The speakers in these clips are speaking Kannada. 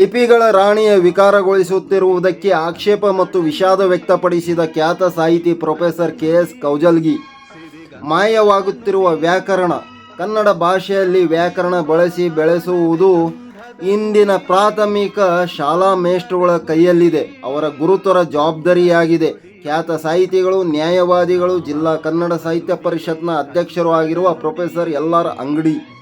ಲಿಪಿಗಳ ರಾಣಿಯ ವಿಕಾರಗೊಳಿಸುತ್ತಿರುವುದಕ್ಕೆ ಆಕ್ಷೇಪ ಮತ್ತು ವಿಷಾದ ವ್ಯಕ್ತಪಡಿಸಿದ ಖ್ಯಾತ ಸಾಹಿತಿ ಪ್ರೊಫೆಸರ್ ಕೆ ಎಸ್ ಕೌಜಲ್ಗಿ. ಮಾಯವಾಗುತ್ತಿರುವ ವ್ಯಾಕರಣ, ಕನ್ನಡ ಭಾಷೆಯಲ್ಲಿ ವ್ಯಾಕರಣ ಬಳಸಿ ಬೆಳೆಸುವುದು ಇಂದಿನ ಪ್ರಾಥಮಿಕ ಶಾಲಾ ಮೇಷ್ಟ್ರುಗಳ ಕೈಯಲ್ಲಿದೆ. ಅವರ ಗುರುತರ ಜವಾಬ್ದಾರಿಯಾಗಿದೆ. ಖ್ಯಾತ ಸಾಹಿತಿಗಳು, ನ್ಯಾಯವಾದಿಗಳು, ಜಿಲ್ಲಾ ಕನ್ನಡ ಸಾಹಿತ್ಯ ಪರಿಷತ್ನ ಅಧ್ಯಕ್ಷರು ಆಗಿರುವ ಪ್ರೊಫೆಸರ್ ಎಲ್ ಅಂಗಡಿ.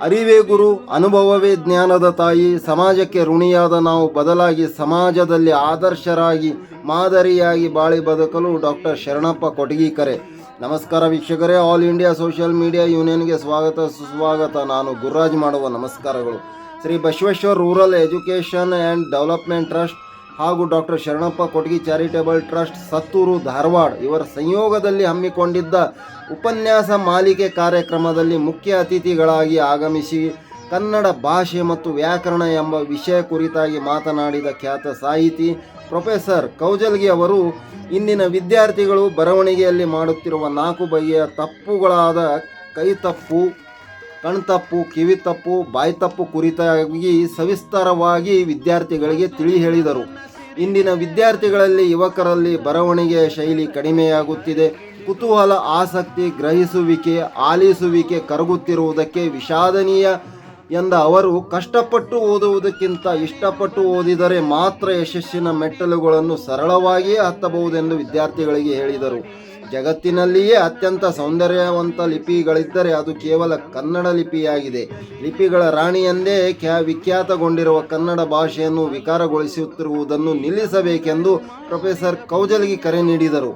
ಅರಿವೇ ಗುರು, ಅನುಭವವೇ ಜ್ಞಾನದ ತಾಯಿ, ಸಮಾಜಕ್ಕೆ ಋಣಿಯಾದ ನಾವು ಬದಲಾಗಿ ಸಮಾಜದಲ್ಲಿ ಆದರ್ಶರಾಗಿ, ಮಾದರಿಯಾಗಿ ಬಾಳಿ ಬದುಕಲು ಡಾಕ್ಟರ್ ಶರಣಪ್ಪ ಕೊಟಗಿಕರೆ. ನಮಸ್ಕಾರ ವೀಕ್ಷಕರೇ, ಆಲ್ ಇಂಡಿಯಾ ಸೋಷಿಯಲ್ ಮೀಡಿಯಾ ಯೂನಿಯನ್ಗೆ ಸ್ವಾಗತ, ಸುಸ್ವಾಗತ. ನಾನು ಗುರುರಾಜ್ ಮಾಡುವ ನಮಸ್ಕಾರಗಳು. Shri Basaveshwar rural education and development trust ಹಾಗೂ doctor Sharanappa Kotagi charitable trust Sattur Dharwad ಇವರ ಸಂಯೋಗದಲ್ಲಿ ಹಮ್ಮಿಕೊಂಡಿದ್ದ ಉಪನ್ಯಾಸ ಮಾಲಿಕೆ ಕಾರ್ಯಕ್ರಮದಲ್ಲಿ ಮುಖ್ಯ ಅತಿಥಿಗಳಾಗಿ ಆಗಮಿಸಿ ಕನ್ನಡ ಭಾಷೆ ಮತ್ತು ವ್ಯಾಕರಣ ಎಂಬ ವಿಷಯ ಕುರಿತಾಗಿ ಮಾತನಾಡಿದ ಖ್ಯಾತ ಸಾಹಿತಿ ಪ್ರೊಫೆಸರ್ ಕೌಜಲ್ಗಿ ಅವರು, ಇಂದಿನ ವಿದ್ಯಾರ್ಥಿಗಳು ಬರವಣಿಗೆಯಲ್ಲಿ ಮಾಡುತ್ತಿರುವ ನಾಲ್ಕು ಬಗೆಯ ತಪ್ಪುಗಳಾದ ಕೈತಪ್ಪು ಕಣ್ತಪ್ಪು ಕಿವಿ ತಪ್ಪು, ಬಾಯಿ ತಪ್ಪು ಕುರಿತಾಗಿ ಸವಿಸ್ತಾರವಾಗಿ ವಿದ್ಯಾರ್ಥಿಗಳಿಗೆ ತಿಳಿ ಹೇಳಿದರು. ಇಂದಿನ ವಿದ್ಯಾರ್ಥಿಗಳಲ್ಲಿ ಯುವಕರಲ್ಲಿ ಬರವಣಿಗೆಯ ಶೈಲಿ ಕಡಿಮೆಯಾಗುತ್ತಿದೆ. ಕುತೂಹಲ, ಆಸಕ್ತಿ, ಗ್ರಹಿಸುವಿಕೆ, ಆಲಿಸುವಿಕೆ ಕರಗುತ್ತಿರುವುದಕ್ಕೆ ವಿಷಾದನೀಯ ಎಂದ ಅವರು, ಕಷ್ಟಪಟ್ಟು ಓದುವುದಕ್ಕಿಂತ ಇಷ್ಟಪಟ್ಟು ಓದಿದರೆ ಮಾತ್ರ ಯಶಸ್ಸಿನ ಮೆಟ್ಟಲುಗಳನ್ನು ಸರಳವಾಗಿಯೇ ಹತ್ತಬಹುದೆಂದು ವಿದ್ಯಾರ್ಥಿಗಳಿಗೆ ಹೇಳಿದರು. ಜಗತ್ತಿನಲ್ಲಿಯೇ ಅತ್ಯಂತ ಸೌಂದರ್ಯವಂತ ಲಿಪಿಗಳಿದ್ದರೆ ಅದು ಕೇವಲ ಕನ್ನಡ ಲಿಪಿಯಾಗಿದೆ. ಲಿಪಿಗಳ ರಾಣಿಯಂದೇ ಖ್ಯಾ ವಿಖ್ಯಾತಗೊಂಡಿರುವ ಕನ್ನಡ ಭಾಷೆಯನ್ನು ವಿಕಾರಗೊಳಿಸುತ್ತಿರುವುದನ್ನು ನಿಲ್ಲಿಸಬೇಕೆಂದು ಪ್ರೊಫೆಸರ್ ಕೌಜಲ್ಗಿ ಕರೆ ನೀಡಿದರು.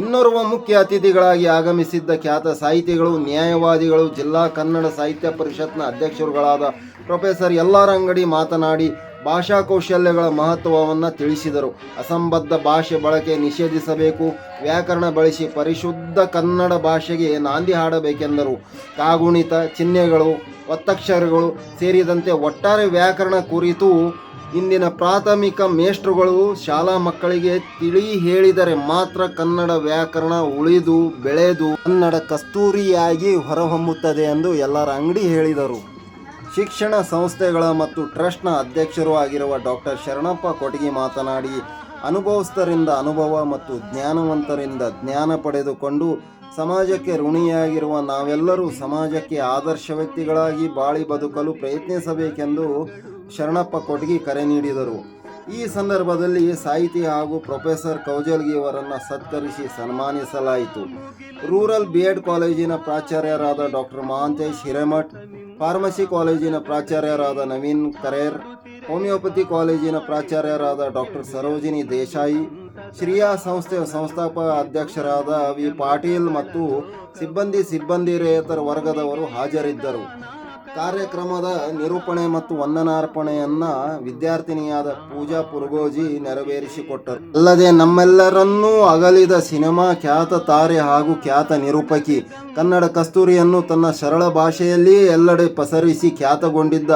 ಇನ್ನೋರ್ವ ಮುಖ್ಯ ಅತಿಥಿಗಳಾಗಿ ಆಗಮಿಸಿದ್ದ ಖ್ಯಾತ ಸಾಹಿತಿಗಳು, ನ್ಯಾಯವಾದಿಗಳು, ಜಿಲ್ಲಾ ಕನ್ನಡ ಸಾಹಿತ್ಯ ಪರಿಷತ್ನ ಅಧ್ಯಕ್ಷರುಗಳಾದ ಪ್ರೊಫೆಸರ್ ಎಲ್ಲಾರಂಗಡಿ ಮಾತನಾಡಿ ಭಾಷಾ ಕೌಶಲ್ಯಗಳ ಮಹತ್ವವನ್ನು ತಿಳಿಸಿದರು. ಅಸಂಬದ್ಧ ಭಾಷೆ ಬಳಕೆ ನಿಷೇಧಿಸಬೇಕು. ವ್ಯಾಕರಣ ಬಳಸಿ ಪರಿಶುದ್ಧ ಕನ್ನಡ ಭಾಷೆಗೆ ನಾಂದಿ ಹಾಡಬೇಕೆಂದರು. ಕಾಗುಣಿತ ಚಿಹ್ನೆಗಳು, ಒತ್ತಕ್ಷರಗಳು ಸೇರಿದಂತೆ ಒಟ್ಟಾರೆ ವ್ಯಾಕರಣ ಕುರಿತು ಇಂದಿನ ಪ್ರಾಥಮಿಕ ಮೇಷ್ಟ್ರುಗಳು ಶಾಲಾ ಮಕ್ಕಳಿಗೆ ತಿಳಿ ಹೇಳಿದರೆ ಮಾತ್ರ ಕನ್ನಡ ವ್ಯಾಕರಣ ಉಳಿದು, ಬೆಳೆದು ಕನ್ನಡ ಕಸ್ತೂರಿಯಾಗಿ ಹೊರಹೊಮ್ಮುತ್ತದೆ ಎಂದು ಎಲ್ಲರ ಅಂಗಡಿ ಹೇಳಿದರು. ಶಿಕ್ಷಣ ಸಂಸ್ಥೆಗಳ ಮತ್ತು ಟ್ರಸ್ಟ್ನ ಅಧ್ಯಕ್ಷರೂ ಆಗಿರುವ ಡಾಕ್ಟರ್ ಶರಣಪ್ಪ ಕೊಟಗಿ ಮಾತನಾಡಿ, ಅನುಭವಸ್ಥರಿಂದ ಅನುಭವ ಮತ್ತು ಜ್ಞಾನವಂತರಿಂದ ಜ್ಞಾನ ಪಡೆದುಕೊಂಡು ಸಮಾಜಕ್ಕೆ ಋಣಿಯಾಗಿರುವ ನಾವೆಲ್ಲರೂ ಸಮಾಜಕ್ಕೆ ಆದರ್ಶ ವ್ಯಕ್ತಿಗಳಾಗಿ ಬಾಳಿ ಬದುಕಲು ಪ್ರಯತ್ನಿಸಬೇಕೆಂದು ಶರಣಪ್ಪ ಕೊಟಗಿ ಕರೆ ನೀಡಿದರು. ಈ ಸಂದರ್ಭದಲ್ಲಿ ಸಾಹಿತಿ ಹಾಗೂ ಪ್ರೊಫೆಸರ್ ಕೌಜಲ್ಗಿ ಅವರನ್ನು ಸತ್ಕರಿಸಿ ಸನ್ಮಾನಿಸಲಾಯಿತು. ರೂರಲ್ ಬಿ ಎಡ್ ಕಾಲೇಜಿನ ಪ್ರಾಚಾರ್ಯರಾದ ಡಾಕ್ಟರ್ ಮಹಾಂತೇಶ್ ಹಿರೇಮಠ್, ಫಾರ್ಮಸಿ ಕಾಲೇಜಿನ ಪ್ರಾಚಾರ್ಯರಾದ ನವೀನ್ ಕರೇರ್, ಹೋಮಿಯೋಪತಿ ಕಾಲೇಜಿನ ಪ್ರಾಚಾರ್ಯರಾದ ಡಾಕ್ಟರ್ ಸರೋಜಿನಿ ದೇಸಾಯಿ, ಶ್ರೀಯಾ ಸಂಸ್ಥೆಯ ಸಂಸ್ಥಾಪಕ ಅಧ್ಯಕ್ಷರಾದ ವಿ ಪಾಟೀಲ್ ಮತ್ತು ಸಿಬ್ಬಂದಿ ಸಿಬ್ಬಂದಿರೇತರ ವರ್ಗದವರು ಹಾಜರಿದ್ದರು. ಕಾರ್ಯಕ್ರಮದ ನಿರೂಪಣೆ ಮತ್ತು ವಂದನಾರ್ಪಣೆಯನ್ನ ವಿದ್ಯಾರ್ಥಿನಿಯಾದ ಪೂಜಾ ಪುರ್ಗೋಜಿ ನೆರವೇರಿಸಿಕೊಟ್ಟರು. ಅಲ್ಲದೆ ನಮ್ಮೆಲ್ಲರನ್ನೂ ಅಗಲಿದ ಸಿನಿಮಾ ಖ್ಯಾತ ತಾರೆ ಹಾಗೂ ಖ್ಯಾತ ನಿರೂಪಕಿ. ಕನ್ನಡ ಕಸ್ತೂರಿಯನ್ನು ತನ್ನ ಸರಳ ಭಾಷೆಯಲ್ಲಿಯೇ ಎಲ್ಲೆಡೆ ಪಸರಿಸಿ ಖ್ಯಾತಗೊಂಡಿದ್ದ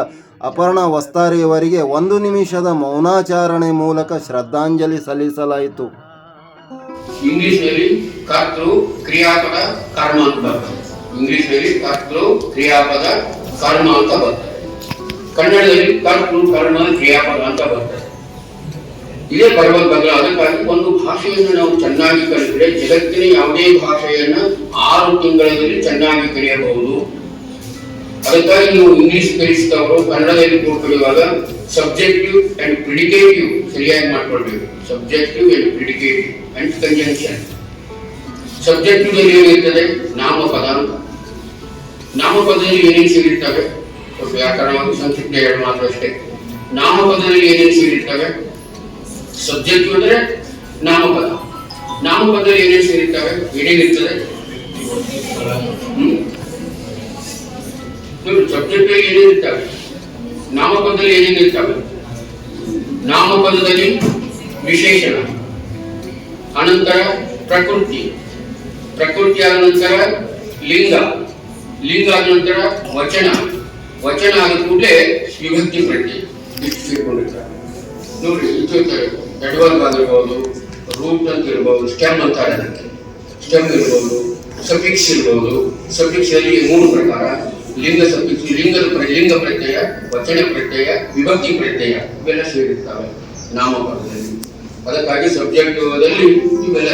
ಅಪರ್ಣ ವಸ್ತಾರಿಯವರಿಗೆ ಒಂದು ನಿಮಿಷದ ಮೌನಾಚಾರಣೆ ಮೂಲಕ ಶ್ರದ್ಧಾಂಜಲಿ ಸಲ್ಲಿಸಲಾಯಿತು. ಇಂಗ್ಲಿಷ್ನಲ್ಲಿ ಕರ್ತೃ ಕ್ರಿಯಾಪದ ಕರ್ಮ ಅಂತ ಇಂಗ್ಲಿಷ್ನಲ್ಲಿ ಕರ್ತೃ ಕ್ರಿಯಾಪದ ಕರ್ಮ ಅಂತ ಬರ್ತದೆ. ಕನ್ನಡದಲ್ಲಿ ಕರ್ತು ಕರ್ಮ, ಕ್ರಿಯಾಪದ ಅಂತ ಬರ್ತದೆ. ಇದೇ ಬರಬೇಕಾದ್ರೆ ಅದಕ್ಕಾಗಿ ಒಂದು ಭಾಷೆಯನ್ನು ನಾವು ಚೆನ್ನಾಗಿ ಕಲಿತರೆ ಜಗತ್ತಿನ ಯಾವುದೇ ಭಾಷೆಯನ್ನ ಆರು ತಿಂಗಳಲ್ಲಿ ಚೆನ್ನಾಗಿ ಕಲಿಯಬಹುದು. ಅದಕ್ಕಾಗಿ ನೀವು ಇಂಗ್ಲಿಷ್ ಕಲಿಸಿದವರು ಕನ್ನಡದಲ್ಲಿ ಕೊಡುವಾಗ ಸಬ್ಜೆಕ್ಟಿವ್ ಅಂಡ್ ಪ್ರಿಡಿಕೇಟಿವ್ ಸರಿಯಾಗಿ ಮಾಡ್ಕೊಳ್ಬೇಕು. Subjective and predicative and conjunction subjective ಏನಿರ್ತದೆ? ನಾಮಪದ ಅಂತ. ನಾಮಪದದಲ್ಲಿ ಏನೇನು ಸೇರಿರ್ತವೆ? ವ್ಯಾಕರಣವನ್ನು ಸಂಕ್ಷಿಪ್ತ ಎರಡು ಮಾತ್ರ ಅಷ್ಟೇ. ನಾಮಪದದಲ್ಲಿ ಏನೇನು ಸೇರಿರ್ತವೆ? ಸಬ್ಜೆಕ್ಟ್ ಅಂದ್ರೆ ನಾಮಪದ. ನಾಮಪದದಲ್ಲಿ ಏನೇನು ಸೇರಿರ್ತವೆ? ಏನೇನಿರ್ತದೆ ಸಬ್ಜೆಕ್ಟ್ ಏನೇನಿರ್ತವೆ ನಾಮಪದದಲ್ಲಿ ಏನೇನಿರ್ತವೆ ನಾಮಪದದಲ್ಲಿ ವಿಶೇಷಣ. ಅನಂತರ ಪ್ರಕೃತಿ. ಪ್ರಕೃತಿ ಆದ ನಂತರ ಲಿಂಗ. ಲಿಂಗ ಆದ ನಂತರ ವಚನ. ವಚನ ಆದ ಕೂಡಲೇ ವಿಭಕ್ತಿ ಪ್ರತಿ ನೋಡಿ ಇದು ಎಡ್ವರ್ಕ್ ಆಗಿರ್ಬೋದು ರೂಟ್ ಅಂತ ಇರ್ಬೋದು ಸ್ಟೆಮ್ ಅದಕ್ಕೆ. ಸ್ಟೆಮ್ ಇರ್ಬೋದು, ಸಫಿಕ್ಸ್ ಇರ್ಬೋದು. ಸಫಿಕ್ಸ್ ಅಲ್ಲಿ ಮೂರು ಪ್ರಕಾರ. ಲಿಂಗ ಸಫಿಕ್ಸ್ ಲಿಂಗ ಲಿಂಗ ಪ್ರತ್ಯಯ, ವಚನ ಪ್ರತ್ಯಯ, ವಿಭಕ್ತಿ ಪ್ರತ್ಯಯ ಇವೆಲ್ಲ ಸೇರಿರ್ತವೆ ನಾಮಪದದಲ್ಲಿ. ಅದಕ್ಕಾಗಿ ಸಬ್ಜೆಕ್ಟ್ ಇವೆಲ್ಲ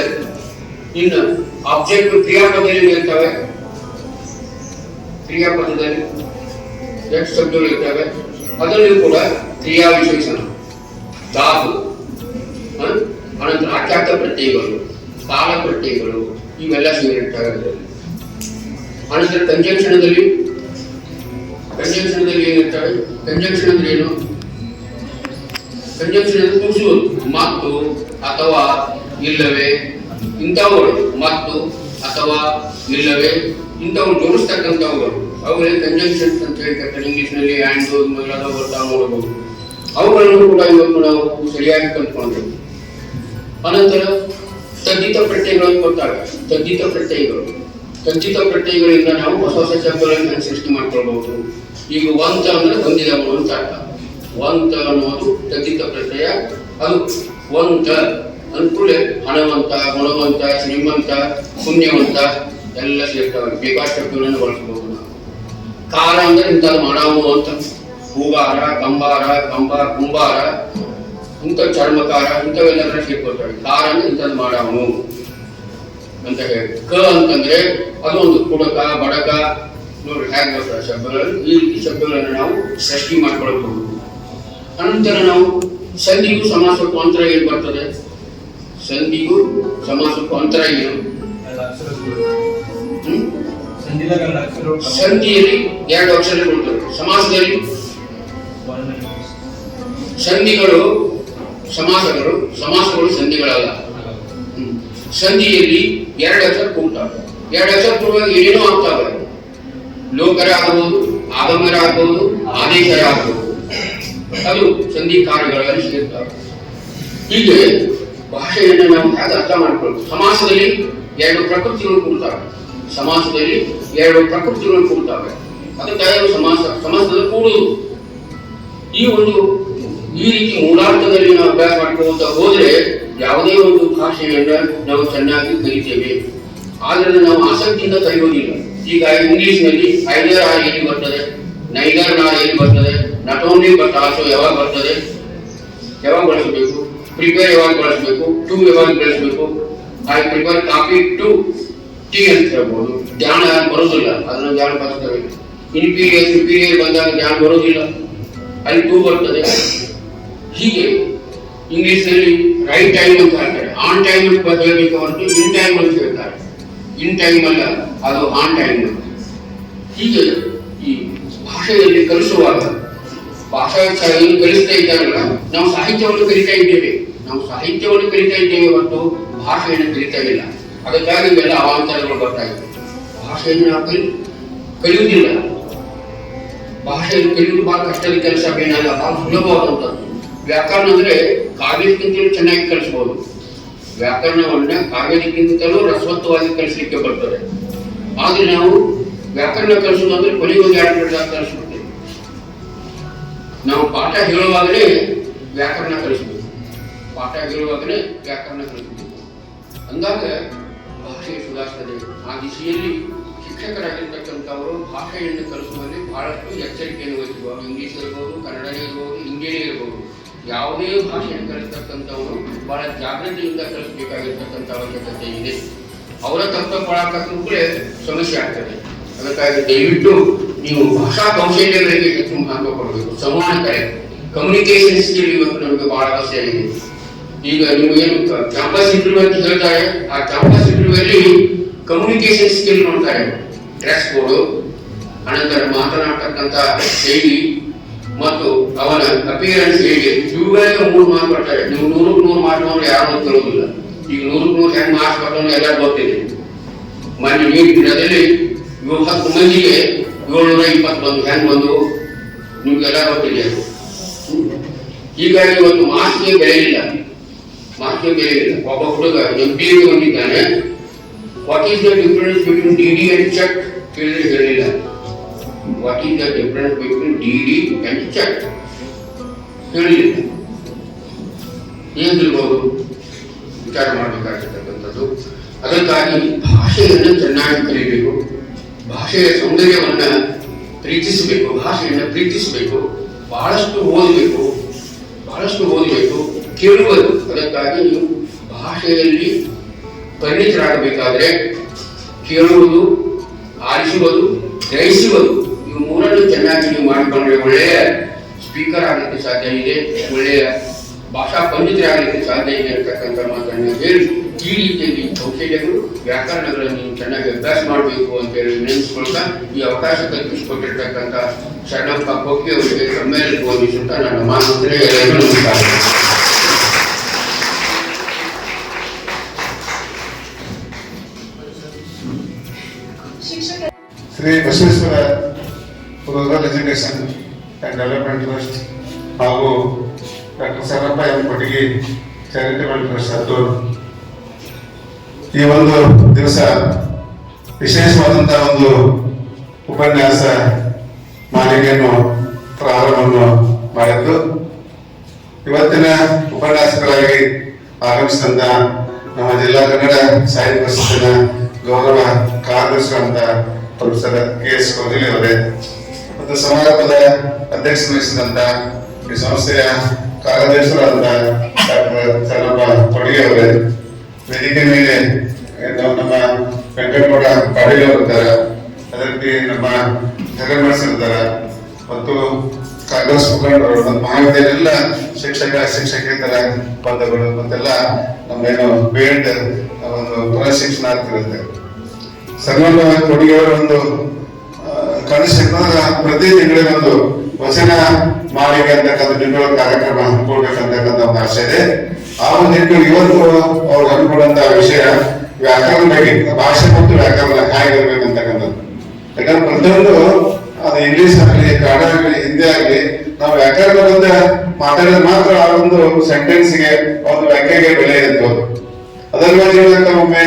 ಇನ್ನು ಆಬ್ಜೆಕ್ಟ್ ಕ್ರಿಯಾಪದದಲ್ಲಿ ಇರ್ತವೆ. ಕ್ರಿಯಾಪದದಲ್ಲಿ ಎಷ್ಟು ಶಬ್ದಗಳು ಇರ್ತವೆ. ಅದರಲ್ಲೂ ಕೂಡ ಕ್ರಿಯಾ ವಿಶೇಷಣ. ಹ? ಅನಂತರ ಆಖ್ಯಾತ ಪ್ರತ್ಯಯಗಳು ಕಾಲ ಪ್ರತ್ಯಯಗಳು, ಇವೆಲ್ಲ ಸೇರಿರ್ತವೆ ಅದರಲ್ಲಿ. ಅನಂತರ ಕಂಜಂಕ್ಷಣದಲ್ಲಿ ಕಂಜಂಕ್ಷಣದಲ್ಲಿ ಏನಿರ್ತವೆ? ಕಂಜಂಕ್ಷನ್ ಅಂದ್ರೆ ಏನು? ಕಂಜಂಕ್ಷನ್ ಕೂಡಿಸುವುದು ಮತ್ತು ಅಥವಾ ಇಲ್ಲವೇ? ಇಂಥವುಗಳು, ಮತ್ತು ಅಥವಾ ಇಲ್ಲವೇ? ಇಂಥವು ಜೋಡಿಸ್ತಕ್ಕಂಥವ್ರು. ಅವರೇ ಕಂಜಂಕ್ಷನ್ಸ್ ಅಂತ ಹೇಳ್ತಾರೆ ಇಂಗ್ಲೀಷ್ನಲ್ಲಿ ಆ್ಯಂಡ್ ಮೊದಲಾದ ಬರ್ತಾ ನೋಡಬಹುದು ಅವುಗಳನ್ನು ಕೂಡ ಇವತ್ತು ನಾವು ಸರಿಯಾಗಿ ಕಲ್ತ್ಕೊಂಡ್ವಿ ಅನಂತರ ತದ್ದಿತ ಪ್ರತ್ಯಯಗಳನ್ನು ಕೊಟ್ಟಾಗ ತದ್ದಿತ ಪ್ರತ್ಯಯಗಳು. ತದ್ದಿತ ಪ್ರತ್ಯಯಗಳಿಂದ ನಾವು ಹೊಸ ಹೊಸ ಶಬ್ದಗಳನ್ನು ಸೃಷ್ಟಿ ಮಾಡ್ಕೊಳ್ಬಹುದು. ಈಗ ವಂತ ಅಂದ್ರೆ ಹೊಂದಿದವನು ಅಂತ ಅರ್ಥ. ವಂತ ಅನ್ನೋದು ತದ್ದಿತ ಪ್ರತ್ಯಯ. ಅದು ವಂತ ಅನುಕೂಲ ಹಣವಂತ, ಗುಣವಂತ, ಶ್ರೀಮಂತ, ಪುಣ್ಯವಂತ. ಎಲ್ಲ ಸೇರ್ತಾವೆ ಬೇಕಾದ ಶಬ್ದಗಳನ್ನು ಬಳಸಬಹುದು ನಾವು. ಕಾರ ಅಂದ್ರೆ ಇಂಥದ್ದು ಮಾಡಾವು ಅಂತ ಹೂಗಾರ ಕಂಬಾರ, ಕಂಬ, ಕುಂಬಾರ, ಇಂಥ ಚರ್ಮಕಾರ ಇಂಥವೆಲ್ಲ ಸೇರ್ಕೊಳ್ತಾಳೆ ಕಾರ ಅಂದ್ರೆ ಇಂಥದ್ದು ಮಾಡಾವನು ಅಂತ ಹೇಳಿ ಕ ಅಂತಂದ್ರೆ ಅದೊಂದು ಕುಡಕ, ಬಡಕ ನೋಡಿ ಹೇಗೆ ಬರ್ತಾರೆ ಶಬ್ದಗಳಲ್ಲಿ ಈ ರೀತಿ ಶಬ್ದಗಳನ್ನು ನಾವು ಸೃಷ್ಟಿ ಮಾಡ್ಕೊಳ್ಬಹುದು ಅನಂತರ ನಾವು ಸಂಧಿಗೂ ಸಮಾಸಕ್ಕೂ ಅಂತರ ಏನು ಬರ್ತದೆ? ಸಂಧಿಗೂ ಸಮಾಸಕ್ಕೂ ಅಂತರ ಏನು? ಸಂಧಿಯಲ್ಲಿ ಎರಡು ಅಕ್ಷರಗಳು ಸಮಾಸದಲ್ಲಿ? ಸಂಧಿಗಳು ಸಮಾಸಗಳು ಸಮಾಸಗಳು ಸಂಧಿಗಳಲ್ಲ. ಸಂಧಿಯಲ್ಲಿ ಎರಡು ಅಕ್ಷರ ಕೂಟ ಎರಡು ಅಕ್ಷರ ಕೂಡುವಾಗ ಏನೇನೋ ಆಗ್ತಾವೆ. ಲೋಕರ ಆಗಬಹುದು ಆಗಮರ ಆಗಬಹುದು ಆದೇಶರ ಆಗಬಹುದು ಅದು ಸಂಧಿ ಕಾರ್ಯಗಳಲ್ಲಿ ಸೇರ್ತಾರೆ ಹೀಗೆ ಭಾಷೆಯನ್ನು ನಾವು ಹೇಗೆ ಅರ್ಥ ಮಾಡ್ಕೊಳ್ಬೇಕು? ಸಮಾಸದಲ್ಲಿ ಎರಡು ಪ್ರಕೃತಿಗಳು ಕೂಡ್ತವೆ. ಸಮಾಸದಲ್ಲಿ ಎರಡು ಪ್ರಕೃತಿಗಳು ಕೂಡ್ತವೆ. ಅದಕ್ಕಾಗಿ ಸಮಾಸ ಸಮಾಸದಲ್ಲಿ ಕೂಡುವುದು. ಈ ಒಂದು, ಈ ರೀತಿ ಮೂಲಾರ್ಥದಲ್ಲಿ ನಾವು ಅಭ್ಯಾಸ ಮಾಡ್ಕೊಂತ ಹೋದ್ರೆ ಯಾವುದೇ ಒಂದು ಭಾಷೆಯನ್ನ ನಾವು ಚೆನ್ನಾಗಿ ಕಲಿತೇವೆ. ಆದ್ರೆ ನಾವು ಆಸಕ್ತಿಯಿಂದ ಕಲಿಯೋದಿಲ್ಲ. ಈಗ ಇಂಗ್ಲಿಷ್ನಲ್ಲಿ ಐದರ್ ಆರ್ ಎಲ್ಲಿ ಬರ್ತದೆ? ನೈದರ್ ನಾರ್ ಎಲ್ಲಿ ಬರ್ತದೆ? ನಾಟ್ ಓನ್ಲಿ ಬಟ್ ಆಲ್ಸೋ ಯಾವಾಗ ಬರ್ತದೆ? ಯಾವಾಗ ಬಳಸಬೇಕು? ಪ್ರಿಪೇರ್ ಯಾವಾಗ ಬಳಸಬೇಕು? ಟೂ ಯಾವಾಗ ಬಳಸಬೇಕು? I prefer coffee to tea ಅಂತ ಹೇಳ್ಬೋದು. ಧ್ಯಾನ ಬರೋದಿಲ್ಲ ಅದನ್ನ ಧ್ಯಾನ ಬರ್ತದೆ. ಇನ್ಪೀರಿಯರ್ ಸುಪೀರಿಯರ್ ಬಂದಾಗ ಧ್ಯಾನ ಬರೋದಿಲ್ಲ ಅಲ್ಲಿ ಟೂ ಬರ್ತದೆ. ಹೀಗೆ ಇಂಗ್ಲಿಷ್ ಅಲ್ಲಿ ರೈಟ್ ಟೈಮ್ ಅಂತ ಹೇಳ್ತಾರೆ ಆನ್ ಟೈಮ್ ಅಂತ ಹೇಳಬೇಕು ಹೊರತು ಇನ್ ಟೈಮ್ ಅಂತ ಹೇಳ್ತಾರೆ. ಇನ್ ಟೈಮ್ ಅಲ್ಲ, ಅದು ಆನ್ ಟೈಮ್ ಹೀಗೆ ಈ ಭಾಷೆಯಲ್ಲಿ ಕಲಿಸುವಾಗ, ಭಾಷಾ ಕಲಿಸ್ತಾ ಇದ್ದಾರಲ್ಲ, ನಾವು ಸಾಹಿತ್ಯವನ್ನು ಕಲಿತಾ ಇದ್ದೇವೆ. ನಾವು ಸಾಹಿತ್ಯವನ್ನು ಕಲಿತಾ ಇದ್ದೇವೆ ಹೊರತು ಭಾಷೆಯನ್ನು ತಿಳಿತಾಗಿಲ್ಲ ಅದಕ್ಕಾಗಿ ಇವೆಲ್ಲ ಅವಾಂತರಗಳು ಬರ್ತಾ ಇವೆ ಭಾಷೆಯನ್ನು ನಾವು ಕಲಿ, ಕಲಿಯುವುದಿಲ್ಲ. ಭಾಷೆಯನ್ನು ಕಲಿಯುವುದು ಬಹಳ ಕಷ್ಟದ ಕೆಲಸ ಬೇನಲ್ಲ ಬಹಳ ಸುಲಭವಾದಂಥದ್ದು. ವ್ಯಾಕರಣ ಅಂದ್ರೆ ಕಾವ್ಯಕ್ಕಿಂತಲೂ ಚೆನ್ನಾಗಿ ಕಲಿಸಬಹುದು ವ್ಯಾಕರಣವನ್ನ ಕಾವ್ಯಕ್ಕಿಂತಲೂ ರಸವತ್ತವಾಗಿ ಕಲಿಸಲಿಕ್ಕೆ ಬರ್ತದೆ. ಆದ್ರೆ ನಾವು ವ್ಯಾಕರಣ ಕಲಿಸೋದು ಅಂದ್ರೆ ಕೊನೆಗೆ ಒಂದು ಎರಡು ಗಂಟೆ ನಾವು ಪಾಠ ಹೇಳುವಾಗಲೇ ವ್ಯಾಕರಣ ಕಲಿಸಬೇಕು ಪಾಠ ಹೇಳುವಾಗಲೇ ವ್ಯಾಕರಣ ಕಲಿಸಬೇಕು ಅಂದಾಗ ಭಾಷೆ ಸುಧಾರಿಸ್ತದೆ ಆ ದಿಶೆಯಲ್ಲಿ ಶಿಕ್ಷಕರಾಗಿರ್ತಕ್ಕಂಥವರು ಭಾಷೆಯನ್ನು ಕಲಿಸುವಲ್ಲಿ ಬಹಳಷ್ಟು ಎಚ್ಚರಿಕೆಯನ್ನು ವಹಿಸಬಹುದು. ಇಂಗ್ಲಿಷ್ ಇರ್ಬೋದು ಕನ್ನಡ ಇರ್ಬೋದು, ಹಿಂದಿಯೇ ಇರ್ಬೋದು. ಯಾವುದೇ ಭಾಷೆಯನ್ನು ಕಲಿಸ್ತಕ್ಕಂಥವರು ಬಹಳ ಜಾಗೃತಿಯಿಂದ ಕಲಿಸಬೇಕಾಗಿರ್ತಕ್ಕಂಥ ಅವಶ್ಯಕತೆ ಇದೆ. ಅವರ ತಪ್ಪಳಾಕೂಡಲೇ ಸಮಸ್ಯೆ ಆಗ್ತದೆ. ಅದಕ್ಕಾಗಿ ದಯವಿಟ್ಟು ನೀವು ಭಾಷಾ ಕೌಶಲ್ಯಗಳಿಗೆ ಹೆಚ್ಚು ಮಹತ್ವ ಕೊಡಬೇಕು. ಸಮಾನ ಕಲೆ ಕಮ್ಯುನಿಕೇಶನ್ ಸ್ಕಿಲ್ ಇವತ್ತು ನಮಗೆ ಬಹಳ ಅವಶ್ಯ ಇದೆ ಈಗ ನೀವು ಏನು ಕ್ಯಾಂಪಸ್ ಅಂತ ಹೇಳ್ತಾರೆ ಆ ಕ್ಯಾಂಪಸ್ ಇಂಟರ್ವ್ಯೂ ಅಲ್ಲಿ ಕಮ್ಯುನಿಕೇಶನ್ ಸ್ಕಿಲ್ ನೋಡ್ತಾರೆ ಡ್ರೆಸ್ ಕೋಡು ಅನಂತರ ಮಾತನಾಡ್ತಕ್ಕಂಥ ಶೈಲಿ ಮತ್ತು ಅವನ ಅಪಿಯರೆನ್ಸ್ ಹೇಗೆ? ಇವುಗಳಿಗೆ ಮೂರು ಮಾರ್ಕ್ ಕೊಡ್ತಾರೆ ನೀವು ನೂರಕ್ಕೆ ನೂರು ಮಾರ್ಕ್ ನೋಡಿ ಯಾರು ಕೇಳೋದಿಲ್ಲ ಈಗ ನೂರಕ್ಕೆ ನೂರು ಹೆಂಗ್ ಮಾರ್ಕ್ಸ್ ಬರ್ತಾವೆ ಎಲ್ಲ ಗೊತ್ತಿದೆ. ಮೊನ್ನೆ ನೀಟ್ ದಿನದಲ್ಲಿ ಇವಾಗ ಹತ್ತು ಮಂದಿಗೆ ಏಳ್ನೂರ ಇಪ್ಪತ್ತು ಬಂದು ಹೆಂಗ್ ಬಂದು ನಿಮ್ಗೆಲ್ಲ ಗೊತ್ತಿದೆ. ಹೀಗಾಗಿ ಒಂದು ಮಾಸ್ಕ್ಗೆ ಬೆಲೆ ಮಾಸ್ಕ್ಗೆ ಬೆಲೆ ಇಲ್ಲ ಒಬ್ಬ ಹುಡುಗ ಎ ಬಂದಿದ್ದಾನೆ. What is the difference between D D and cheque ಕೇಳಿದ್ರೆ ಹೇಳಿಲ್ಲ what is the difference between D D and cheque ಹೇಳಿಲ್ಲ ಏನ್ ತಿಳ್ಬೋದು? ವಿಚಾರ ಮಾಡಬೇಕಾಗಿರ್ತಕ್ಕಂಥದ್ದು. ಅದಕ್ಕಾಗಿ ಭಾಷೆಯನ್ನು ಚೆನ್ನಾಗಿ ಕಲಿಬೇಕು. ಭಾಷೆಯ ಸೌಂದರ್ಯವನ್ನು ಪ್ರೀತಿಸಬೇಕು. ಭಾಷೆಯನ್ನು ಪ್ರೀತಿಸಬೇಕು. ಬಹಳಷ್ಟು ಓದಬೇಕು. ಬಹಳಷ್ಟು ಓದಬೇಕು. ಕೇಳುವುದು. ಅದಕ್ಕಾಗಿ ನೀವು ಭಾಷೆಯಲ್ಲಿ ಪರಿಣಿತರಾಗಬೇಕಾದ್ರೆ ಕೇಳುವುದು, ಆಲಿಸುವುದು, ಗ್ರಹಿಸುವುದು. ಇವು ಮೂರನ್ನು ಚೆನ್ನಾಗಿ ನೀವು ಮಾಡಿಕೊಂಡ್ರೆ ಒಳ್ಳೆಯ ಸ್ಪೀಕರ್ ಆಗಲಿಕ್ಕೆ ಸಾಧ್ಯ ಇದೆ, ಒಳ್ಳೆಯ ಭಾಷಾ ಪಂಡಿತರಾಗಲಿಕ್ಕೆ ಸಾಧ್ಯ ಇದೆ ಅಂತಕ್ಕಂಥ ಮಾತನ್ನು ಹೇಳಿ. ಈ ರೀತಿಯಲ್ಲಿ ಕೌಶಲ್ಯಗಳು ವ್ಯಾಕರಣಗಳನ್ನು ನೀವು ಚೆನ್ನಾಗಿ ಅಭ್ಯಾಸ ಮಾಡಬೇಕು ಅಂತ ಹೇಳಿ ನೆನೆಸ್ಕೊಳ್ತಾ ಈ ಅವಕಾಶ ಕಲ್ಪಿಸಿಕೊಟ್ಟಿರ್ತಕ್ಕಂಥ ಶರಣಪ್ಪ ಕೊಕ್ಕಿ ಅವರಿಗೆ ಸಮ್ಮೇಳನ ಬೋಧಿಸುತ್ತಾ ನನ್ನ ನಮಸ್ಕಾರ Shri Basaveshwara rural education and development trust ಹಾಗೂ doctor Sarappa M Kottige charitable trust Hattur ಈ ಒಂದು ದಿವಸ ವಿಶೇಷವಾದಂತಹ ಒಂದು ಉಪನ್ಯಾಸ ಮಾಲಿಕೆಯನ್ನು ಪ್ರಾರಂಭವನ್ನು ಮಾಡಿದ್ದು. ಇವತ್ತಿನ ಉಪನ್ಯಾಸಕರಾಗಿ ಆಗಮಿಸಿದಂತ ನಮ್ಮ ಜಿಲ್ಲಾ ಕನ್ನಡ ಸಾಹಿತ್ಯ ಪರಿಷತ್ತಿನ ಗೌರವ ಕಾರ್ಯದರ್ಶಿಗಳಂತ ಪ್ರೊಫೆಸರ್ ಕೆ ಎಸ್ ಕೋಗಿಲಿ ಅವರೇ, ಮತ್ತು ಸಮಾರಂಭದ ಅಧ್ಯಕ್ಷ ವಹಿಸಿದಂತ ಈ ಸಂಸ್ಥೆಯ ಅಂತ ಡಾಕ್ಟರ್ ಚನ್ನಪ್ಪ ಕೊಡಿಗೆ ಅವರೇ ವೇದಿಕೆ ಮೇಲೆ ನಮ್ಮ ವೆಂಕಟಗೌಡ ಪಾಟೀಲ್ ಅವರು ಇದ್ದಾರೆ. ಅದರಲ್ಲಿ ನಮ್ಮ ಜಗನ್ಮಾಸ್ ಇದ್ದಾರೆ. ಮತ್ತು ಕಾಂಗ್ರೆಸ್ ಮುಖಂಡರು ಮತ್ತು ಮಹಾವಿದ್ಯಾಲಯ ಶಿಕ್ಷಕ, ಶಿಕ್ಷಕೇತರ ಪದಗಳು ಮತ್ತೆಲ್ಲ ನಮ್ಮೇನು ಬೇಡ್ ಒಂದು ಒಂದು ಪುನಃಶಿಕ್ಷಣಾರ್ಥಿರುತ್ತೆ ಸರ್ವಣ್ಣ ಕೊಡುಗೆಯವರ ಒಂದು ಕನಿಷ್ಠ ಪ್ರತಿ ತಿಂಗಳಿಗೊಂದು ವಚನ ಮಾಡಿಕೆ ಅಂತಕ್ಕಂಥ ನಿಮ್ಮ ಕಾರ್ಯಕ್ರಮ ಹಮ್ಮಿಕೊಳ್ಬೇಕಂತಕ್ಕಂಥ ಒಂದು ಆಶೆ ಇದೆ. ಆ ಒಂದು ಇವತ್ತು ಅವ್ರು ಹಮ್ಮಿಕೊಂಡಂತ ವಿಷಯ ವ್ಯಾಕರಣ ಬಗ್ಗೆ ಭಾಷೆ ಮತ್ತು ವ್ಯಾಕರಣ ಹೇಗಿರ್ಬೇಕಂತಕ್ಕಂಥದ್ದು. ಯಾಕಂದ್ರೆ ಪ್ರತಿಯೊಂದು ಅದು ಇಂಗ್ಲಿಷ್ ಆಗಲಿ, ಕನ್ನಡ ಆಗಲಿ, ಹಿಂದಿ ಆಗಲಿ, ನಾವು ವ್ಯಾಕರಣದಿಂದ ಮಾತಾಡಿದ್ರೆ ಮಾತ್ರ ಆ ಒಂದು ಸೆಂಟೆನ್ಸ್ಗೆ ಒಂದು ವ್ಯಾಖ್ಯೆಗೆ ಬೆಲೆ ಇರ್ಬೋದು ಅದರ್ವೈಸ್ ಹೇಳಕ್ಕೆ ಒಮ್ಮೆ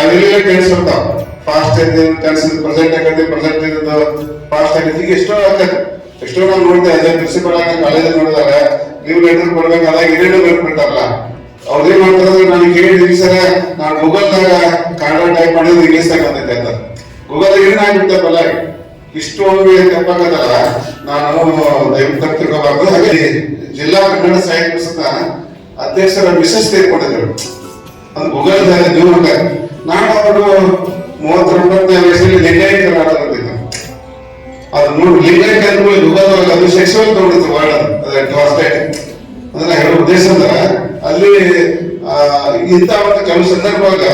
ಅವೆಲ್ಲ ಟೆನ್ಸ್ ಬರ್ತಾವ ಫಾಸ್ಟ್ ಟೆನ್ಸ್ ಪ್ರೆಸೆಂಟ್ ಆಗತ್ತೆ ಪ್ರೆಸೆಂಟ್ ಇರೋದು ಫಾಸ್ಟ್ ಆಗತ್ತೆ ಈಗ ಎಷ್ಟೋ ಆಗ್ತದೆ ಎಷ್ಟೋ ನಾವು ನೋಡ್ತೇವೆ ಅದೇ ಪ್ರಿನ್ಸಿಪಲ್ ಆಗಿ ಕಾಲೇಜಲ್ಲಿ ನೋಡಿದಾಗ ನೀವು ಲೆಟರ್ ಕೊಡ್ಬೇಕಾದಾಗ ಏನೇನು ಬರ್ಬಿಡ್ತಾರಲ್ಲ ಅವ್ರೇನ್ ಮಾಡ್ತಾರೆ ನನಗೆ ಕೇಳಿ ಸರ ನಾನು ಗೂಗಲ್ದಾಗ ಕನ್ನಡ ಟೈಪ್ ಮಾಡಿದ್ರೆ ಇಂಗ್ಲೀಷ್ದಾಗ ಬಂದೈತೆ ಅಂತ. ಗೂಗಲ್ ಏನ್ ಇಷ್ಟೊಂದು ಇಷ್ಟು ಒಂದು ತಪ್ಪಾಗತ್ತಲ್ಲ, ನಾನು ದಯವಿಟ್ಟು ಹಾಗೆ ಜಿಲ್ಲಾ ಕನ್ನಡ ಸಾಹಿತ್ಯ ಪುಸ್ತಕ ಅಧ್ಯಕ್ಷರ ಮಿಸಸ್ ತೆಗೆದುಕೊಂಡಿದ್ರು. ಅದು ಗೂಗಲ್ ನೀವು ನಾನು ಅವರು ಮೂವತ್ತೊಂಬತ್ತನೇ ವಯಸ್ಸಲ್ಲಿ ಲಿಂಗಾಯತ ಕರ್ನಾಟಕದಿದ್ದೆ ಅದು ನೋಡಿ, ಲಿಂಗಾಯತ ಅಂದ್ರೆ ಗೂಗಲ್ ಅದು ಸೆಕ್ಸುವಲ್ ತಗೊಂಡಿತ್ತು ವರ್ಡ್ ಅದು ಟ್ರಾನ್ಸ್ಲೇಟ್ ಉದ್ದೇಶ ಅಂದ್ರೆ ಅಲ್ಲಿ ಇಂಥ ಒಂದು ಕೆಲವು ಸಂದರ್ಭವಾಗ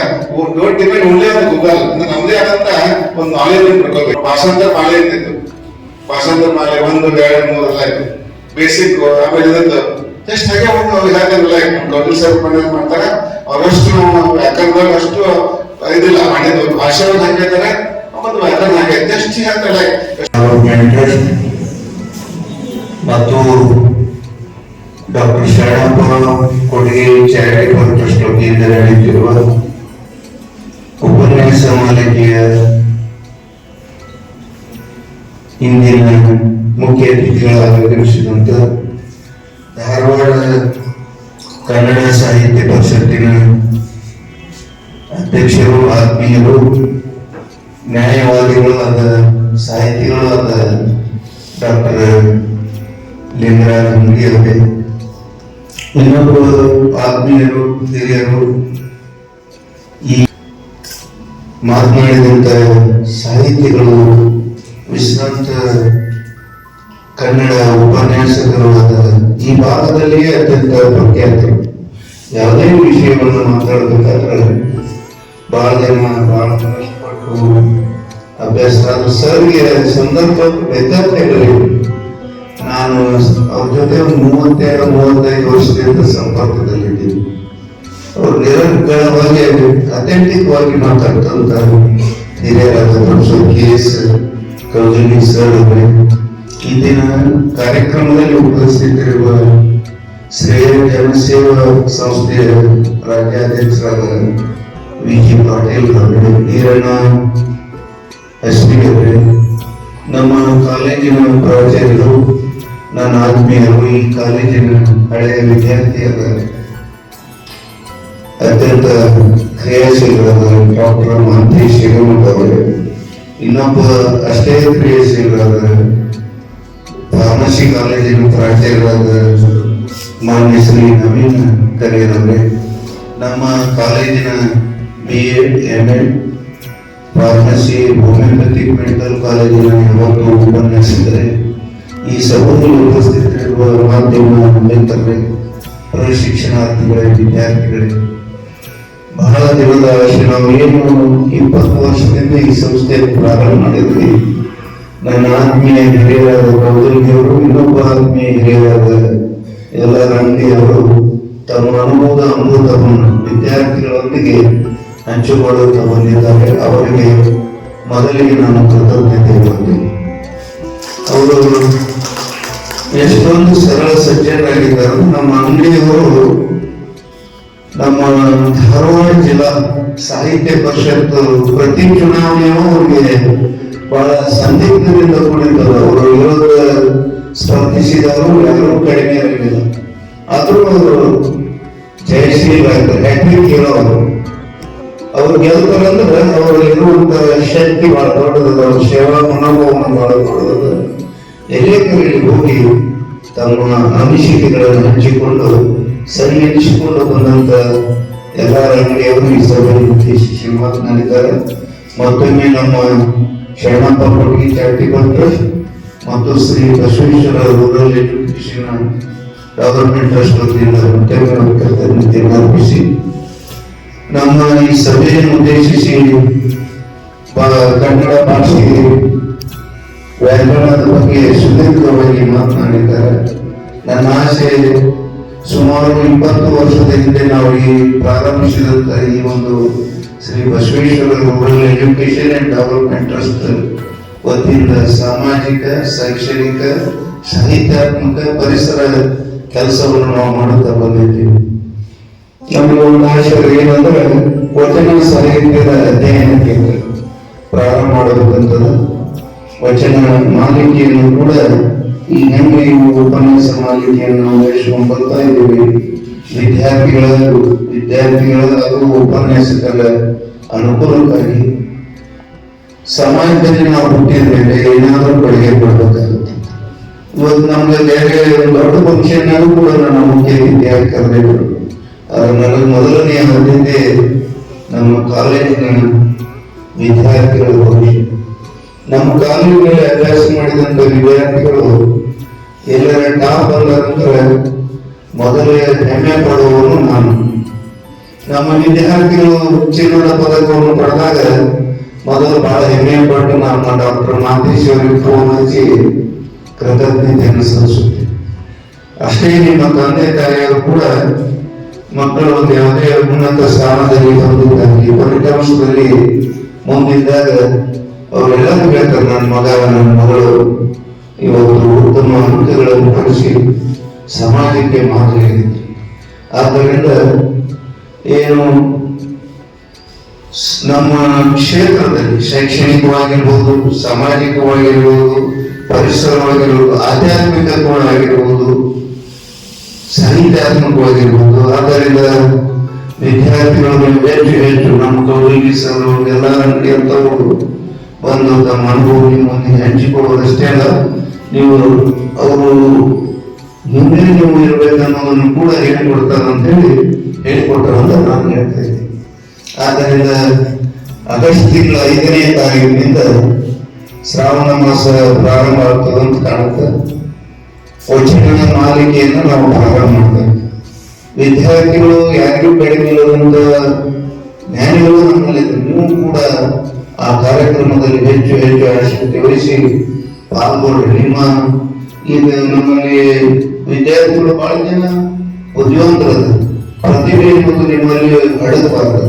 ಡೋಂಟ್ ಡಿಪೆಂಡ್ ಒಳ್ಳೆ ಒಂದು ಗೂಗಲ್ ಅಂದ್ರೆ ನಮ್ದೇ ಆದಂತ ಒಂದು ನಾಲೆಜ್ ಪಡ್ಕೋಬೇಕು ಭಾಷಾಂತರ ಮಾಲೆ ಇರ್ತಿತ್ತು ಭಾಷಾಂತರ ಮಾಲೆ ಒಂದು, ಎರಡು ಮೂರು ಇತ್ತು. ಬೇಸಿಕ್ ಆಮೇಲೆ ಇದದ್ದು ಜಸ್ಟ್ ಹಾಗೆ ಒಂದು ಯಾಕಂದ್ರೆ ಗೌರ್ಮೆಂಟ್ ಸರ್ವ್ ಮಾಡ್ತಾರೆ ಅವರಷ್ಟು ವ್ಯಾಕರಣದಾಗ ಅಷ್ಟು ಇದಿಲ್ಲ, ಮಾಡಿದ್ದು. ಭಾಷೆ ಒಂದು ಹಂಗೆ ಇದ್ದಾರೆ, ಒಂದು ವ್ಯಾಕರಣ ಹಾಗೆ. ಜಸ್ಟ್ ಹೇಳ್ತಾರೆ ಲೈಕ್ ಮತ್ತು ಡಾಕ್ಟರ್ ಶರಣಪ್ಪ ಕೊಡುಗೆ ಚಾರಿಟೇಬಲ್ ಟ್ರಸ್ಟ್ ವತಿಯಿಂದ ನಡೆಯುತ್ತಿರುವ ಉಪನ್ಯಾಸ ಮಾಲಿಕೆಯ ಇಂದಿನ ಮುಖ್ಯ ಅತಿಥಿಗಳಾಗಿ ಆಗಮಿಸಿದಂತ ಧಾರವಾಡ ಕನ್ನಡ ಸಾಹಿತ್ಯ ಪರಿಷತ್ತಿನ ಅಧ್ಯಕ್ಷರು, ಆತ್ಮೀಯರು ನ್ಯಾಯವಾದಿಗಳು ಆದ ಸಾಹಿತಿಗಳು ಆದ ಡಾಕ್ಟರ್ ಲಿಂಗರಾಜ ಹುಂಡಿ ಅವರೇ ಇನ್ನೊಬ್ಬ ಆತ್ಮೀಯರು, ಹಿರಿಯರು ಈ ಮಾತನಾಡಿದಂತ ಸಾಹಿತಿಗಳು, ವಿಶ್ರಾಂತ ಕನ್ನಡ ಉಪನ್ಯಾಸಕರು ಆದ ಈ ಭಾಗದಲ್ಲಿಯೇ ಅತ್ಯಂತ ಪ್ರಖ್ಯಾತರು ಯಾವುದೇ ವಿಷಯವನ್ನು ಮಾತಾಡಬೇಕಾದ್ರೆ ಬಹಳ ಜನ ಬಹಳ ಕಷ್ಟಪಟ್ಟು ಅಭ್ಯಾಸ. ಆದ್ರೆ ಸರ್ಗೆ ಸಂದರ್ಭ, ವ್ಯತ್ಯಾಸಗಳಿವೆ. ನಾನು ಅವ್ರ ಜೊತೆ ಒಂದು ಮೂವತ್ತೆರಡು ಮೂವತ್ತೈದು ವರ್ಷದಿಂದ ಸಂಪರ್ಕದಲ್ಲಿದ್ದೀನಿ ಅವ್ರು ನಿರಂತರವಾಗಿ ಅಥೆಂಟಿಕ್ ವಾಗಿ ಮಾತಾಡ್ತಂತ ಹಿರಿಯರಾದ ಕೆ ಎಸ್ ಕೌಜಲಿ ಸರ್ ಅವರೇ, ಈ ದಿನ ಕಾರ್ಯಕ್ರಮದಲ್ಲಿ ಉಪಸ್ಥಿತರಿರುವ ಶ್ರೇಯ ಜನಸೇವಾ ಸಂಸ್ಥೆಯ ರಾಜ್ಯಾಧ್ಯಕ್ಷರಾದ ವಿ ಜಿ ಪಾಟೀಲ್ ಅವರೇ ಈರಣ್ಣ ಅಶ್ವಿನಿ ಅವರೇ ನಮ್ಮ ಕಾಲೇಜಿನ ಪ್ರಾಚಾರ್ಯರು, ನನ್ನ ಆತ್ಮೀಯರು ಈ ಕಾಲೇಜಿನ ಹಳೆಯ ವಿದ್ಯಾರ್ಥಿಯಾದ ಅತ್ಯಂತ ಕ್ರಿಯಾಶೀಲರಾದ ಡಾಕ್ಟರ್ ಮಹಂತಿ ಶಿವಮೊಗ್ಗ ಅವರೇ, ಇನ್ನೊಬ್ಬ ಅಷ್ಟೇ ಕ್ರಿಯಾಶೀಲರಾದ ಫಾರ್ಮಸಿ ಕಾಲೇಜಿನ ಪ್ರಾಚಾರ್ಯರಾದ ಮಾನ್ಯ ಶ್ರೀ ನವೀನ್ ಕರಿಯರವರೇ ನಮ್ಮ ಕಾಲೇಜಿನ B Ed M Ed pharmacy homeopathy medical ಕಾಲೇಜಿನ ಯಾವತ್ತು ಉಪನ್ಯಾಸಿದರೆ ಈ ಸಭೆಯಲ್ಲಿ ಉಪಸ್ಥಿತರಿರುವ ಮಾಧ್ಯಮ ಮಿತ್ರರೇ, ಪ್ರಶಿಕ್ಷಣಾರ್ಥಿಗಳೇ, ವಿದ್ಯಾರ್ಥಿಗಳೇ, ಬಹಳ ದಿನದ ನಾವು ಏನು ಇಪ್ಪತ್ತು ವರ್ಷದಿಂದ ಈ ಸಂಸ್ಥೆಯನ್ನು ಪ್ರಾರಂಭ ಮಾಡಿದ್ವಿ ನನ್ನ ಆತ್ಮೀಯ ಹಿರಿಯರಾದ ಗೌದರಿಯವರು ಇನ್ನೊಬ್ಬ ಆತ್ಮೀಯ ಹಿರಿಯರಾದ ಎಲ್ಲ ರಂಗಿಯವರು ತಮ್ಮ ಅನುಭವದ ಅಮೃತವನ್ನು ವಿದ್ಯಾರ್ಥಿಗಳೊಂದಿಗೆ ಹಂಚಿಕೊಳ್ಳುತ್ತಾ ಬಂದಿದ್ದಾರೆ ಅವರಿಗೆ ಮೊದಲಿಗೆ ನಾನು ಕೃತಜ್ಞತೆ ಹೇಳ್ತೀನಿ ಅವರು ಎಷ್ಟೊಂದು ಸರಳ ಸಜ್ಜನರಾಗಿದ್ದಾರೆ ನಮ್ಮ ಅಂಗಡಿಯವರು ನಮ್ಮ ಧಾರವಾಡ ಜಿಲ್ಲಾ ಸಾಹಿತ್ಯ ಪರಿಷತ್ ಪ್ರತಿ ಚುನಾವಣೆಯೂ ಅವ್ರಿಗೆ ಬಹಳ ಸಂದಿಗ್ಧದಿಂದ ಕೂಡಿದ್ದಾರೆ. ಅವರು ವಿರೋಧ ಸ್ಪರ್ಧಿಸಿದವರು ಯಾರೂ ಕಡಿಮೆ ಆಗಿಲ್ಲ ಆದರೂ ಅವರು ಜಯಶ್ರೀ ಹ್ಯಾಟ್ರಿಕ್ ಹೇಳೋರು. ಅವ್ರು ಗೆಲ್ತಾರಂದ್ರೆ ಅವರಲ್ಲಿರುವಂತಹ ಶಕ್ತಿ ಬಹಳ ದೊಡ್ಡದದ ಅವ್ರ ಸೇವಾ ಮನೋಭಾವವನ್ನು ಬಹಳ ದೊಡ್ಡದದ ಎಲ್ಲೇ ಹೋಗಿ ತಮ್ಮ ಅನಿಸಿಕೆಗಳನ್ನು ಹಂಚಿಕೊಂಡು ಸರಿಹಂಚಿಕೊಂಡು ಬಂದಂತ ಎಲ್ಲ ರಂಗಿಯವರು ಈ ಸಭೆಯನ್ನು ಉದ್ದೇಶಿಸಿ ಮಾತನಾಡಿದ್ದಾರೆ. ಮತ್ತೊಮ್ಮೆ ನಮ್ಮ ಶರಣಪ್ಪ ಕೊಟ್ಟಿ ಚಾರಿಟೇಬಲ್ ಮತ್ತು Shri Basaveshwara rural education development trust ವತಿಯಿಂದ ಮತ್ತೊಮ್ಮೆ ಅರ್ಪಿಸಿ ನಮ್ಮ ಈ ಸಭೆಯನ್ನು ಉದ್ದೇಶಿಸಿ ಕನ್ನಡ ಭಾಷೆಗೆ ವ್ಯಾಕರಣದ ಬಗ್ಗೆ ಸುದೀರ್ಘವಾಗಿ ಮಾತನಾಡಿದ್ದಾರೆ. ನನ್ನ ಆಸೆ ಸುಮಾರು ಇಪ್ಪತ್ತು ವರ್ಷದ ಹಿಂದೆ ನಾವು ಈ ಪ್ರಾರಂಭಿಸಿದಂತ ಈ ಒಂದು Shri Basaveshwara rural education and development trust ವತಿಯಿಂದ ಸಾಮಾಜಿಕ, ಶೈಕ್ಷಣಿಕ, ಸಾಹಿತ್ಯಾತ್ಮಕ ಪರಿಸರ ಕೆಲಸವನ್ನು ನಾವು ಮಾಡುತ್ತಾ ಬಂದಿದ್ದೀವಿ. ನಮಗೆ ಒಂದು ಆಶಯ ಏನಂದ್ರೆ ವಚನ ಸಾಹಿತ್ಯದ ಅಧ್ಯಯನಕ್ಕೆ ಪ್ರಾರಂಭ ಮಾಡಬೇಕಂತದ ವಚನ ಮಾಲಿಕೆಯನ್ನು ಕೂಡ ಈ ಹೆಂಗೆ ಇವು ಉಪನ್ಯಾಸ ಮಾಲಿಕೆಯನ್ನು ನಾವು ಬರ್ತಾ ಇದ್ದೀವಿ. ವಿದ್ಯಾರ್ಥಿಗಳ ವಿದ್ಯಾರ್ಥಿಗಳ ಹಾಗೂ ಉಪನ್ಯಾಸಕರ ಅನುಕೂಲಕ್ಕಾಗಿ. ಸಮಾಜದಲ್ಲಿ ನಾವು ಹುಟ್ಟಿದ ಮೇಲೆ ಏನಾದರೂ ಕೊಡುಗೆ ಕೊಡ್ಬೇಕಾಗುತ್ತೆ. ಇವತ್ತು ನಮ್ಗೆ ಬೇರೆ ದೊಡ್ಡ ಫಂಕ್ಷನ್ ಕೂಡ ನನ್ನ ಮುಖ್ಯ ವಿದ್ಯಾರ್ಥಿ ಕರೆದಿದ್ರು ನನಗೆ ಮೊದಲನೇ ಆದ್ಯತೆ ನಮ್ಮ ಕಾಲೇಜಿನ ವಿದ್ಯಾರ್ಥಿಗಳು ಭವಿಷ್ಯ ನಮ್ಮ ಕಾಲೇಜಿನಲ್ಲಿ ಅಭ್ಯಾಸ ಮಾಡಿದಂತ ವಿದ್ಯಾರ್ಥಿಗಳು ಎಲ್ಲರ ಟಾಪ್ ಅಲ್ಲ ಮೊದಲೇ ಹೆಮ್ಮೆ ಪಡುವವನು ನಾನು. ನಮ್ಮ ವಿದ್ಯಾರ್ಥಿಗಳು ಚಿನ್ನದ ಪದಕವನ್ನು ಪಡೆದಾಗ ಮೊದಲು ಬಹಳ ಹೆಮ್ಮೆ ಪಟ್ಟು ನಮ್ಮ ಡಾಕ್ಟರ್ ಮಾತೇಶ್ ಅವರಿಗೆ ಫೋನ್ ಹಚ್ಚಿ ಕೃತಜ್ಞತೆಯನ್ನು ಸಲ್ಲಿಸುತ್ತೇವೆ ಅಷ್ಟೇ ನಿಮ್ಮ ತಂದೆ ತಾಯಿಯವರು ಕೂಡ ಮಕ್ಕಳು ಒಂದು ಯಾವುದೇ ಉನ್ನತ ಸ್ಥಾನದಲ್ಲಿ ಬಂದಿದ್ದಾಗಿ ಫಲಿತಾಂಶದಲ್ಲಿ ಮುಂದಿದ್ದಾಗ ಅವರೆಲ್ಲರೂ ಹೇಳ್ತಾರೆ, ನನ್ನ ಮಗ, ನನ್ನ ಮಗಳು. ಇವತ್ತು ಉತ್ತಮ ಅಂಕಗಳನ್ನು ಪಡಿಸಿ ಸಮಾಜಕ್ಕೆ ಮಾದರಿಯಾಗಿದ್ದಾರೆ ಆದ್ದರಿಂದ ಏನು, ನಮ್ಮ ಕ್ಷೇತ್ರದಲ್ಲಿ, ಶೈಕ್ಷಣಿಕವಾಗಿರ್ಬೋದು, ಸಾಮಾಜಿಕವಾಗಿರ್ಬೋದು, ಪರಿಸರವಾಗಿರ್ಬೋದು, ಆಧ್ಯಾತ್ಮಿಕ ಸಾಹಿತ್ಯಾತ್ಮಕವಾಗಿರ್ಬೋದು ಆದ್ದರಿಂದ ವಿದ್ಯಾರ್ಥಿಗಳು ಹೆಚ್ಚು ಹೆಚ್ಚು ನಮ್ಮ ಕೌಲಿಸಲು ಎಲ್ಲ ಅಂತವರು ಬಂದು ತಮ್ಮ ಅನುಭವ ನಿಮ್ಮೊಂದಿಗೆ ಹಂಚಿಕೊಳ್ಳೋದಷ್ಟೇ ಅಲ್ಲ, ನೀವು ಅವರು ಮುಂದೆ ನೀವು ಇರಬೇಕನ್ನೋದನ್ನು ಕೂಡ ಹೇಳಿಕೊಡ್ತಾರೆ ಅಂತ ಹೇಳಿ ಹೇಳಿಕೊಟ್ಟರು ಅಂತ ನಾನು ಹೇಳ್ತಾ ಇದ್ದೀನಿ. ಆದ್ದರಿಂದ ಆಗಸ್ಟ್ ತಿಂಗಳ ಐದನೇ ತಾರೀಕಿನಿಂದ ಶ್ರಾವಣ ಮಾಸ ಪ್ರಾರಂಭ ಆಗ್ತದೆ ಅಂತ ಕಾಣುತ್ತೆ. ವಚನ ಮಾಲಿಕೆಯನ್ನು ನಾವು ಭಾಗ ಮಾಡ್ತೇವೆ. ವಿದ್ಯಾರ್ಥಿಗಳು ಯಾರಿಗೂ ಕಡಿಮೆ ಜ್ಞಾನಿಗಳು ನಮ್ಮಲ್ಲಿದ್ದಾರೆ ನೀವು ಕೂಡ ಆ ಕಾರ್ಯಕ್ರಮದಲ್ಲಿ ಹೆಚ್ಚು ಹೆಚ್ಚು ಆಸಕ್ತಿ ವಹಿಸಿ ಪಾಲ್ಗೊಳ್ಳಿ. ನಿಮ್ಮ ಈಗ ನಮ್ಮಲ್ಲಿ ವಿದ್ಯಾರ್ಥಿಗಳು ಬಹಳ ಜನ ಬುದ್ಧಿವಂತರದ ಪ್ರತಿಭೆ ಎಂಬುದು ನಿಮ್ಮಲ್ಲಿ ಅಡಗಬಾರದು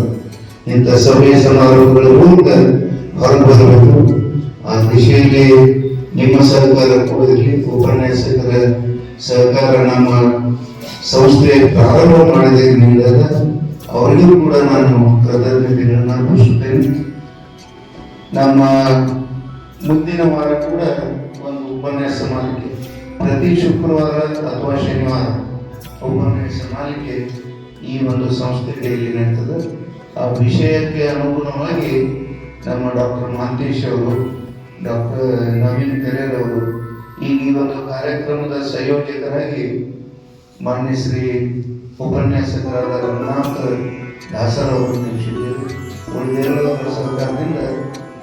ಇಂಥ ಸಭೆ ಸಮಾರಂಭಗಳ ಮೂಲಕ ಹೊರಗೆ ಬರಬೇಕು ಆ ದಿಶೆಯಲ್ಲಿ ನಿಮ್ಮ ಸಹಕಾರ ಕೂಡ ಸರ್ಕಾರ ನಮ್ಮ ಸಂಸ್ಥೆ ಪ್ರಾರಂಭ ನೀಡಿದ ಅವರಿಗೂ ಕೂಡ ನಾನು ಕೃತಜ್ಞತೆಗಳನ್ನು ಅರ್ಪಿಸುತ್ತೇನೆ ನಮ್ಮ ಮುಂದಿನ ವಾರ ಕೂಡ ಒಂದು ಉಪನ್ಯಾಸ ಮಾಲಿಕೆ ಪ್ರತಿ ಶುಕ್ರವಾರ ಅಥವಾ ಶನಿವಾರ ಉಪನ್ಯಾಸ ಮಾಲಿಕೆ ಈ ಒಂದು ಸಂಸ್ಥೆ ಇಲ್ಲಿ ನಡೀತದೆ. ಆ ವಿಷಯಕ್ಕೆ ಅನುಗುಣವಾಗಿ ನಮ್ಮ ಡಾಕ್ಟರ್ ಮಹಂತೇಶ್ ಅವರು, ಡಾಕ್ಟರ್ ನವೀನ್ ತೆರೇರ್ ಅವರು ಈಗ ಈ ಒಂದು ಕಾರ್ಯಕ್ರಮದ ಸಂಯೋಜಕರಾಗಿ ಮಾನ್ಯ ಶ್ರೀ ಉಪನ್ಯಾಸಕರಾದ ರಘುನಾಥ್ ದಾಸರವರು ಉಳಿದೆಲ್ಲದರ ಸರ್ಕಾರದಿಂದ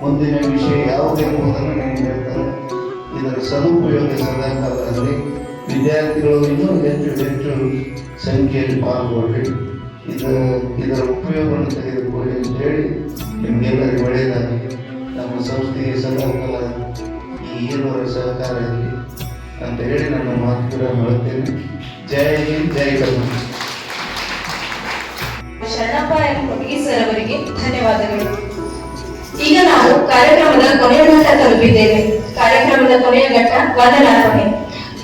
ಮುಂದಿನ ವಿಷಯ ಯಾವುದೆಂಬುದನ್ನು ನೀವು ಹೇಳ್ತಾರೆ. ಇದರ ಸದುಪಯೋಗ ಸದಾಕಾಲದಲ್ಲಿ ವಿದ್ಯಾರ್ಥಿಗಳು ಇನ್ನೂ ಹೆಚ್ಚು ಹೆಚ್ಚು ಸಂಖ್ಯೆಯಲ್ಲಿ ಪಾಲ್ಗೊಳ್ಳಿ. ಇದರ ಇದರ ಉಪಯೋಗವನ್ನು ತೆಗೆದುಕೊಳ್ಳಿ ಅಂತೇಳಿ ನಿಮಗೆಲ್ಲರಿಗೂ ಒಳ್ಳೆಯದಾಗಲಿ ನಮ್ಮ ಸಂಸ್ಥೆಗೆ ಸದಾಕಾಲ ಈ ಈರುವರ ಸಹಕಾರ ಇರಲಿ ಅಂತ ಹೇಳಿ ನನ್ನ ಮಾತುಗಳನ್ನು ಹೇಳುತ್ತೇನೆ. ಜೈ ಹಿಂದ್, ಜೈ ಕರ್ನಾಟಕ ಶರಣಪ್ಪ ಎಂ ಸರ್ ಅವರಿಗೆ ಧನ್ಯವಾದಗಳು. ಈಗ ನಾವು ಕಾರ್ಯಕ್ರಮದ ಕೊನೆಯ ಘಟ್ಟ ತಲುಪಿದ್ದೇವೆ. ಕಾರ್ಯಕ್ರಮದ ಕೊನೆಯ ಘಟ್ಟ ವದನಾರ್ಪಣೆ.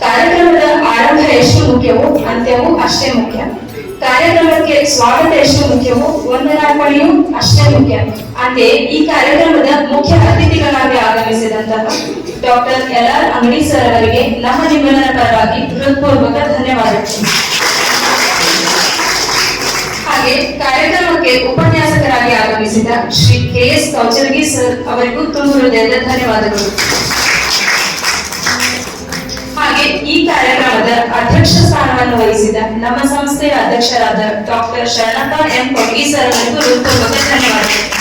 ಕಾರ್ಯಕ್ರಮದ ಆರಂಭ ಎಷ್ಟು ಮುಖ್ಯವೋ, ಅಂತ್ಯವೂ ಅಷ್ಟೇ ಮುಖ್ಯ. ಕಾರ್ಯಕ್ರಮಕ್ಕೆ ಸ್ವಾಗತ ಎಷ್ಟು ಮುಖ್ಯವೋ ವಂದನಾರ್ಪಣೆಯೂ ಅಷ್ಟೇ ಮುಖ್ಯ. ಅಂತೆಯೇ ಈ ಕಾರ್ಯಕ್ರಮದ ಮುಖ್ಯ ಅತಿಥಿಗಳಾಗಿ ಆಗಮಿಸಿದಂತಹ doctor L R Angadi sir ಅವರಿಗೆ ನಮ್ಮ ನಿಮ್ಮನ ಪರವಾಗಿ ಹೃತ್ಪೂರ್ವಕ ಧನ್ಯವಾದಗಳು. ಹಾಗೆ ಕಾರ್ಯಕ್ರಮಕ್ಕೆ ಉಪನ್ಯಾಸಕರಾಗಿ ಆಗಮಿಸಿದ Shri K S Kauchargi sir ಅವರಿಗೂ ತುಂಬ ಹೃದಯದ ಧನ್ಯವಾದಗಳು. ಕಾರ್ಯಕ್ರಮದ ಅಧ್ಯಕ್ಷ ಸ್ಥಾನವನ್ನು ವಹಿಸಿದ ನಮ್ಮ ಸಂಸ್ಥೆಯ ಅಧ್ಯಕ್ಷರಾದ doctor Sharanappa M. Kotgi sir ಅವರಿಗೂ ಧನ್ಯವಾದಗಳು.